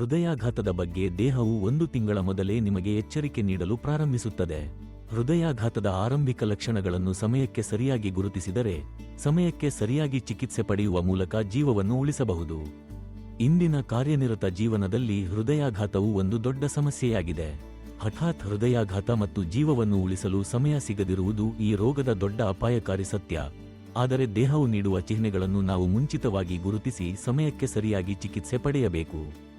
ಹೃದಯಾಘಾತದ ಬಗ್ಗೆ ದೇಹವು ಒಂದು ತಿಂಗಳ ಮೊದಲೇ ನಿಮಗೆ ಎಚ್ಚರಿಕೆ ನೀಡಲು ಪ್ರಾರಂಭಿಸುತ್ತದೆ. ಹೃದಯಾಘಾತದ ಆರಂಭಿಕ ಲಕ್ಷಣಗಳನ್ನು ಸಮಯಕ್ಕೆ ಸರಿಯಾಗಿ ಗುರುತಿಸಿದರೆ, ಸಮಯಕ್ಕೆ ಸರಿಯಾಗಿ ಚಿಕಿತ್ಸೆ ಪಡೆಯುವ ಮೂಲಕ ಜೀವವನ್ನು ಉಳಿಸಬಹುದು. ಇಂದಿನ ಕಾರ್ಯನಿರತ ಜೀವನದಲ್ಲಿ ಹೃದಯಾಘಾತವು ಒಂದು ದೊಡ್ಡ ಸಮಸ್ಯೆಯಾಗಿದೆ. ಹಠಾತ್ ಹೃದಯಾಘಾತ ಮತ್ತು ಜೀವವನ್ನು ಉಳಿಸಲು ಸಮಯ ಸಿಗದಿರುವುದು ಈ ರೋಗದ ದೊಡ್ಡ ಅಪಾಯಕಾರಿ ಸತ್ಯ. ಆದರೆ ದೇಹವು ನೀಡುವ ಚಿಹ್ನೆಗಳನ್ನು ನಾವು ಮುಂಚಿತವಾಗಿ ಗುರುತಿಸಿ ಸಮಯಕ್ಕೆ ಸರಿಯಾಗಿ ಚಿಕಿತ್ಸೆ ಪಡೆಯಬೇಕು.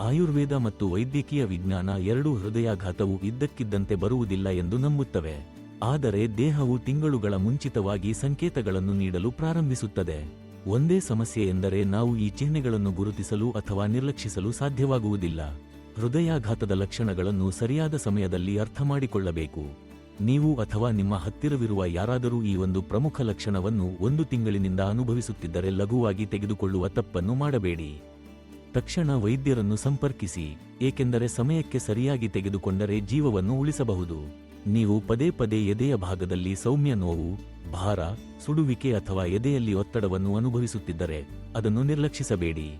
ಆಯುರ್ವೇದ ಮತ್ತು ವೈದ್ಯಕೀಯ ವಿಜ್ಞಾನ ಎರಡೂ ಹೃದಯಾಘಾತವು ಇದ್ದಕ್ಕಿದ್ದಂತೆ ಬರುವುದಿಲ್ಲ ಎಂದು ನಂಬುತ್ತವೆ. ಆದರೆ ದೇಹವು ತಿಂಗಳುಗಳ ಮುಂಚಿತವಾಗಿ ಸಂಕೇತಗಳನ್ನು ನೀಡಲು ಪ್ರಾರಂಭಿಸುತ್ತದೆ. ಒಂದೇ ಸಮಸ್ಯೆ ಎಂದರೆ ನಾವು ಈ ಚಿಹ್ನೆಗಳನ್ನು ಗುರುತಿಸಲು ಅಥವಾ ನಿರ್ಲಕ್ಷಿಸಲು ಸಾಧ್ಯವಾಗುವುದಿಲ್ಲ. ಹೃದಯಾಘಾತದ ಲಕ್ಷಣಗಳನ್ನು ಸರಿಯಾದ ಸಮಯದಲ್ಲಿ ಅರ್ಥಮಾಡಿಕೊಳ್ಳಬೇಕು ನೀವು ಅಥವಾ ನಿಮ್ಮ ಹತ್ತಿರವಿರುವ ಯಾರಾದರೂ ಈ ಒಂದು ಪ್ರಮುಖ ಲಕ್ಷಣವನ್ನು ಒಂದು ತಿಂಗಳಿನಿಂದ ಅನುಭವಿಸುತ್ತಿದ್ದರೆ ಲಘುವಾಗಿ ತೆಗೆದುಕೊಳ್ಳುವ ತಪ್ಪನ್ನು ಮಾಡಬೇಡಿ. ತಕ್ಷಣ ವೈದ್ಯರನ್ನು ಸಂಪರ್ಕಿಸಿ, ಏಕೆಂದರೆ ಸಮಯಕ್ಕೆ ಸರಿಯಾಗಿ ತೆಗೆದುಕೊಂಡರೆ ಜೀವವನ್ನು ಉಳಿಸಬಹುದು. ನೀವು ಪದೇ ಪದೇ ಎದೆಯ ಭಾಗದಲ್ಲಿ ಸೌಮ್ಯ ನೋವು, ಭಾರ, ಸುಡುವಿಕೆ ಅಥವಾ ಎದೆಯಲ್ಲಿ ಒತ್ತಡವನ್ನು ಅನುಭವಿಸುತ್ತಿದ್ದರೆ ಅದನ್ನು ನಿರ್ಲಕ್ಷಿಸಬೇಡಿ.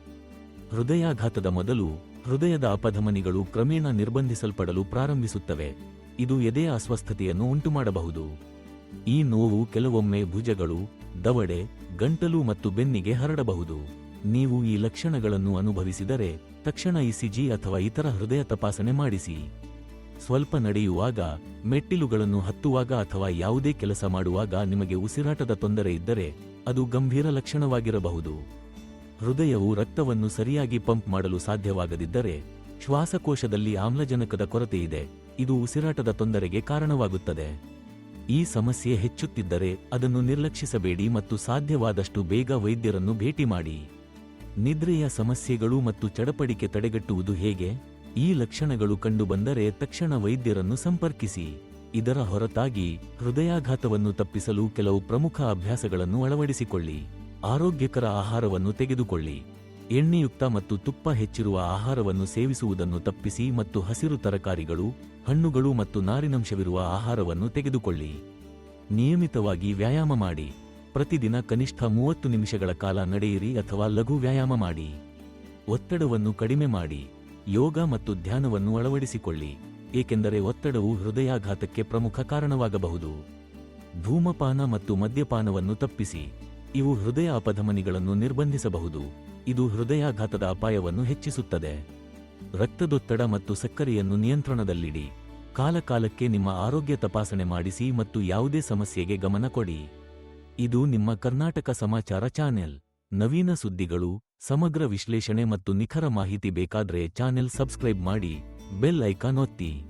ಹೃದಯಾಘಾತದ ಮೊದಲು ಹೃದಯದ ಅಪಧಮನಿಗಳು ಕ್ರಮೇಣ ನಿರ್ಬಂಧಿಸಲ್ಪಡಲು ಪ್ರಾರಂಭಿಸುತ್ತವೆ. ಇದು ಎದೆಯ ಅಸ್ವಸ್ಥತೆಯನ್ನು ಉಂಟುಮಾಡಬಹುದು. ಈ ನೋವು ಕೆಲವೊಮ್ಮೆ ಭುಜಗಳು, ದವಡೆ, ಗಂಟಲು ಮತ್ತು ಬೆನ್ನಿಗೆ ಹರಡಬಹುದು. ನೀವು ಈ ಲಕ್ಷಣಗಳನ್ನು ಅನುಭವಿಸಿದರೆ ತಕ್ಷಣ ಇಸಿಜಿ ಅಥವಾ ಇತರ ಹೃದಯ ತಪಾಸಣೆ ಮಾಡಿಸಿ. ಸ್ವಲ್ಪ ನಡೆಯುವಾಗ, ಮೆಟ್ಟಿಲುಗಳನ್ನು ಹತ್ತುವಾಗ ಅಥವಾ ಯಾವುದೇ ಕೆಲಸ ಮಾಡುವಾಗ ನಿಮಗೆ ಉಸಿರಾಟದ ತೊಂದರೆ ಇದ್ದರೆ ಅದು ಗಂಭೀರ ಲಕ್ಷಣವಾಗಿರಬಹುದು. ಹೃದಯವು ರಕ್ತವನ್ನು ಸರಿಯಾಗಿ ಪಂಪ್ ಮಾಡಲು ಸಾಧ್ಯವಾಗದಿದ್ದರೆ ಶ್ವಾಸಕೋಶದಲ್ಲಿ ಆಮ್ಲಜನಕದ ಕೊರತೆಯಿದೆ ಇದು ಉಸಿರಾಟದ ತೊಂದರೆಗೆ ಕಾರಣವಾಗುತ್ತದೆ. ಈ ಸಮಸ್ಯೆ ಹೆಚ್ಚುತ್ತಿದ್ದರೆ ಅದನ್ನು ನಿರ್ಲಕ್ಷಿಸಬೇಡಿ ಮತ್ತು ಸಾಧ್ಯವಾದಷ್ಟು ಬೇಗ ವೈದ್ಯರನ್ನು ಭೇಟಿ ಮಾಡಿ. ನಿದ್ರೆಯ ಸಮಸ್ಯೆಗಳು ಮತ್ತು ಚಡಪಡಿಕೆ ತಡೆಗಟ್ಟುವುದು ಹೇಗೆ? ಈ ಲಕ್ಷಣಗಳು ಕಂಡುಬಂದರೆ ತಕ್ಷಣ ವೈದ್ಯರನ್ನು ಸಂಪರ್ಕಿಸಿ. ಇದರ ಹೊರತಾಗಿ ಹೃದಯಾಘಾತವನ್ನು ತಪ್ಪಿಸಲು ಕೆಲವು ಪ್ರಮುಖ ಅಭ್ಯಾಸಗಳನ್ನು ಅಳವಡಿಸಿಕೊಳ್ಳಿ. ಆರೋಗ್ಯಕರ ಆಹಾರವನ್ನು ತೆಗೆದುಕೊಳ್ಳಿ. ಎಣ್ಣೆಯುಕ್ತ ಮತ್ತು ತುಪ್ಪ ಹೆಚ್ಚಿರುವ ಆಹಾರವನ್ನು ಸೇವಿಸುವುದನ್ನು ತಪ್ಪಿಸಿ ಮತ್ತು ಹಸಿರು ತರಕಾರಿಗಳು, ಹಣ್ಣುಗಳು ಮತ್ತು ನಾರಿನಂಶವಿರುವ ಆಹಾರವನ್ನು ತೆಗೆದುಕೊಳ್ಳಿ. ನಿಯಮಿತವಾಗಿ ವ್ಯಾಯಾಮ ಮಾಡಿ. ಪ್ರತಿದಿನ ಕನಿಷ್ಠ ಮೂವತ್ತು ನಿಮಿಷಗಳ ಕಾಲ ನಡೆಯಿರಿ ಅಥವಾ ಲಘು ವ್ಯಾಯಾಮ ಮಾಡಿ. ಒತ್ತಡವನ್ನು ಕಡಿಮೆ ಮಾಡಿ. ಯೋಗ ಮತ್ತು ಧ್ಯಾನವನ್ನು ಅಳವಡಿಸಿಕೊಳ್ಳಿ. ಏಕೆಂದರೆ ಒತ್ತಡವು ಹೃದಯಾಘಾತಕ್ಕೆ ಪ್ರಮುಖ ಕಾರಣವಾಗಬಹುದು. ಧೂಮಪಾನ ಮತ್ತು ಮದ್ಯಪಾನವನ್ನು ತಪ್ಪಿಸಿ. ಇವು ಹೃದಯ ಅಪಧಮನಿಗಳನ್ನು ನಿರ್ಬಂಧಿಸಬಹುದು. ಇದು ಹೃದಯಾಘಾತದ ಅಪಾಯವನ್ನು ಹೆಚ್ಚಿಸುತ್ತದೆ. ರಕ್ತದೊತ್ತಡ ಮತ್ತು ಸಕ್ಕರೆಯನ್ನು ನಿಯಂತ್ರಣದಲ್ಲಿಡಿ. ಕಾಲಕಾಲಕ್ಕೆ ನಿಮ್ಮ ಆರೋಗ್ಯ ತಪಾಸಣೆ ಮಾಡಿಸಿ ಮತ್ತು ಯಾವುದೇ ಸಮಸ್ಯೆಗೆ ಗಮನ ಕೊಡಿ. ಇದು ನಿಮ್ಮ ಕರ್ನಾಟಕ ಸಮಾಚಾರ ಚಾನೆಲ್. ನವೀನ ಸುದ್ದಿಗಳು, ಸಮಗ್ರ ವಿಶ್ಲೇಷಣೆ ಮತ್ತು ನಿಖರ ಮಾಹಿತಿ ಬೇಕಾದ್ರೆ ಚಾನೆಲ್ ಸಬ್ಸ್ಕ್ರೈಬ್ ಮಾಡಿ, ಬೆಲ್ ಐಕಾನ್ ಒತ್ತಿ.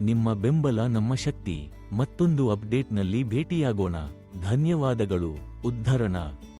ನಿಮ್ಮ ಬೆಂಬಲ ನಮ್ಮ ಶಕ್ತಿ. ಮತ್ತೊಂದು ಅಪ್ಡೇಟ್ನಲ್ಲಿ ಭೇಟಿಯಾಗೋಣ. ಧನ್ಯವಾದಗಳು. ಉದ್ಧರಣ.